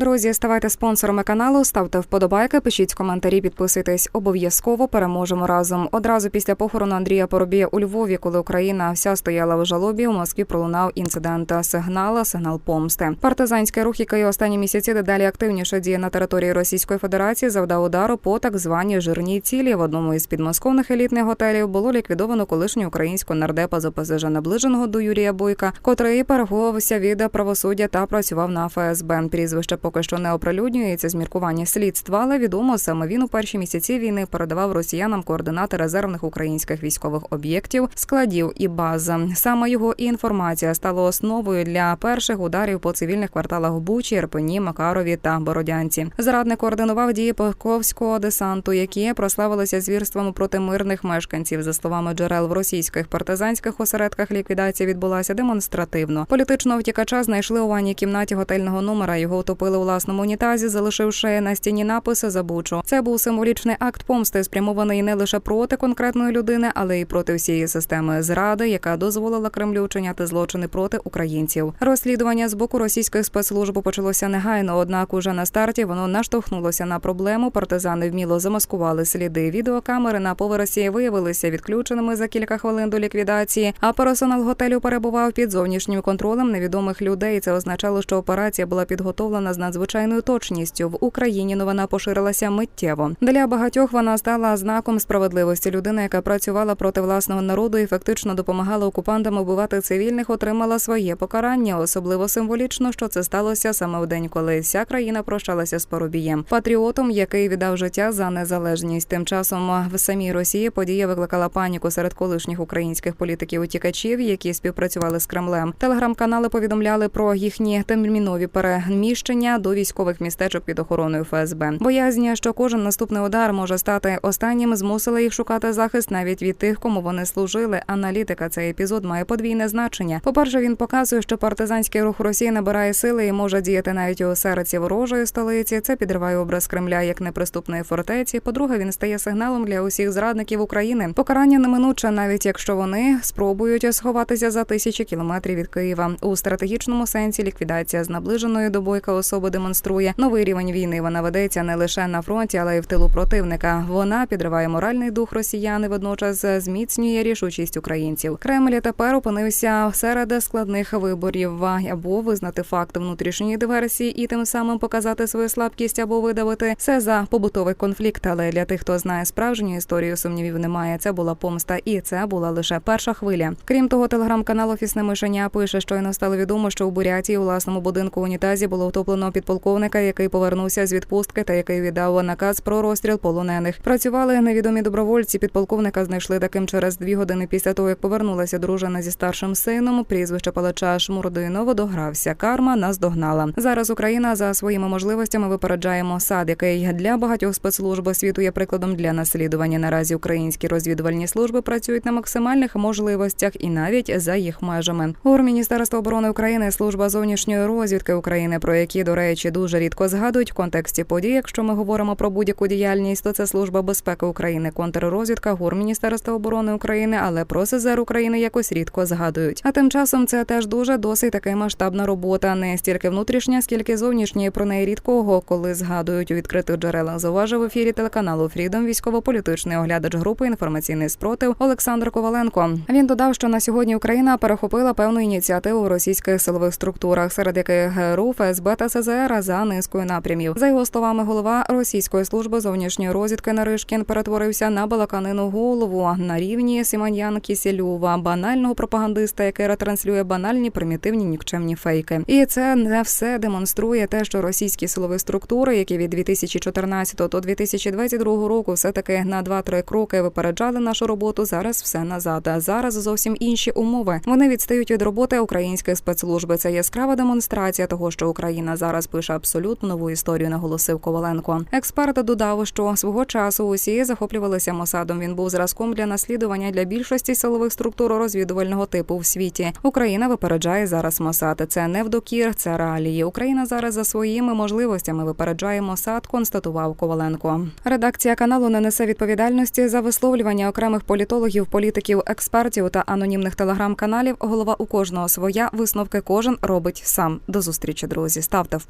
Друзі, ставайте спонсорами каналу, ставте вподобайки, пишіть коментарі, підписуйтесь. Обов'язково переможемо разом. Одразу після похорону Андрія Поробія у Львові, коли Україна вся стояла в жалобі, у Москві пролунав інцидент сигнала, сигнал помсти. Партизанський рух, який останні місяці дедалі активніше діє на території Російської Федерації, завдав удару по так званій жирній цілі. В одному із підмосковних елітних готелів було ліквідовано колишню українську нардепа з ОПЗЖ наближеного до Юрія Бойка, котрий переховувався від правосуддя та працював на ФСБ. Прізвище поки що не оприлюднюється з міркування слідства, але відомо саме він у перші місяці війни передавав росіянам координати резервних українських військових об'єктів, складів і баз. Саме його інформація стала основою для перших ударів по цивільних кварталах Бучі, Ірпені, Макарові та Бородянці. Зрадник координував дії Павковського десанту, які прославилися звірствами проти мирних мешканців. За словами джерел в російських партизанських осередках ліквідація відбулася демонстративно. Політичного втікача знайшли у ванній кімнаті готельного номера. Його утопили у власному унітазі, залишивши на стіні написи за бучу. Це був символічний акт помсти, спрямований не лише проти конкретної людини, але й проти всієї системи зради, яка дозволила Кремлю чиняти злочини проти українців. Розслідування з боку російських спецслужб почалося негайно. Однак, уже на старті воно наштовхнулося на проблему. Партизани вміло замаскували сліди. Відеокамери на поверсі виявилися відключеними за кілька хвилин до ліквідації. А персонал готелю перебував під зовнішнім контролем невідомих людей. Це означало, що операція була підготовлена з надзвичайною точністю. В Україні новина поширилася миттєво. Для багатьох вона стала знаком справедливості. Людина, яка працювала проти власного народу і фактично допомагала окупантам убивати цивільних, отримала своє покарання. Особливо символічно, що це сталося саме в день, коли вся країна прощалася з Поробієм, патріотом, який віддав життя за незалежність. Тим часом в самій Росії подія викликала паніку серед колишніх українських політиків утікачів, які співпрацювали з Кремлем. Телеграм-канали повідомляли про їхні термінові переміщення до військових містечок під охороною ФСБ. Боязні, що кожен наступний удар може стати останнім, змусили їх шукати захист навіть від тих, кому вони служили. Аналітика цей епізод має подвійне значення. По перше, він показує, що партизанський рух Росії набирає сили і може діяти навіть у серці ворожої столиці. Це підриває образ Кремля як неприступної фортеці. По-друге, він стає сигналом для усіх зрадників України. Покарання неминуче, навіть якщо вони спробують сховатися за тисячі кілометрів від Києва. У стратегічному сенсі ліквідація з наближеної до бойка особи демонструє новий рівень війни. Вона ведеться не лише на фронті, але й в тилу противника. Вона підриває моральний дух росіян і водночас зміцнює рішучість українців. Кремль тепер опинився серед складних виборів або визнати факт внутрішньої диверсії і тим самим показати свою слабкість або видавити це за побутовий конфлікт. Але для тих, хто знає справжню історію, сумнівів немає. Це була помста, і це була лише перша хвиля. Крім того, телеграм-канал Офісне мишеня пише, щойно стало відомо, що у Бурятії у власному будинку унітазі було втоплено підполковника, який повернувся з відпустки та який віддав наказ про розстріл полонених. Працювали невідомі добровольці. Підполковника знайшли таким через дві години після того, як повернулася дружина зі старшим сином. Прізвище палача Шмурдинов догрався. Карма нас догнала. Зараз Україна за своїми можливостями випереджає Мосад, який для багатьох спецслужб світу є прикладом для наслідування. Наразі українські розвідувальні служби працюють на максимальних можливостях і навіть за їх межами. ГУР Міністерства оборони України, служба зовнішньої розвідки України, про які, до речі, дуже рідко згадують в контексті подій. Якщо ми говоримо про будь-яку діяльність, то це служба безпеки України, контррозвідка, ГУР Міністерства оборони України, але про СЗР України якось рідко згадують. А тим часом це теж дуже досить таки масштабна робота, не стільки внутрішня, скільки зовнішня. І Про неї рідкого, коли згадують у відкритих джерелах. Зауважив в ефірі телеканалу Фрідом військово-політичний оглядач групи інформаційний спротив Олександр Коваленко. Він додав, що на сьогодні Україна перехопила певну ініціативу в російських силових структурах, серед яких ГРУ, ФСБ та СЗР за низкою напрямів. За його словами, голова російської служби зовнішньої розвідки Наришкін перетворився на балаканину голову на рівні Сіманьян Кісельова, банального пропагандиста, який ретранслює банальні примітивні нікчемні фейки. І це не все демонструє те, що російські силові структури, які від 2014 до 2022 року все таки на 2-3 кроки випереджали нашу роботу. Зараз все назад. А зараз зовсім інші умови. Вони відстають від роботи українських спецслужб. Це яскрава демонстрація того, що Україна зараз пише абсолютно нову історію. Наголосив Коваленко. Експерт додав, що свого часу усі захоплювалися Мосадом. Він був зразком для наслідування для більшості силових структур розвідувального типу в світі. Україна випереджає зараз Мосад. Це не вдокір, це реалії. Україна зараз за своїми можливостями випереджає Мосад, констатував Коваленко. Редакція каналу не несе відповідальності за висловлювання окремих політологів, політиків, експертів та анонімних телеграм-каналів. Голова у кожного своя висновки кожен робить сам. До зустрічі, друзі. Ставте вподобайки.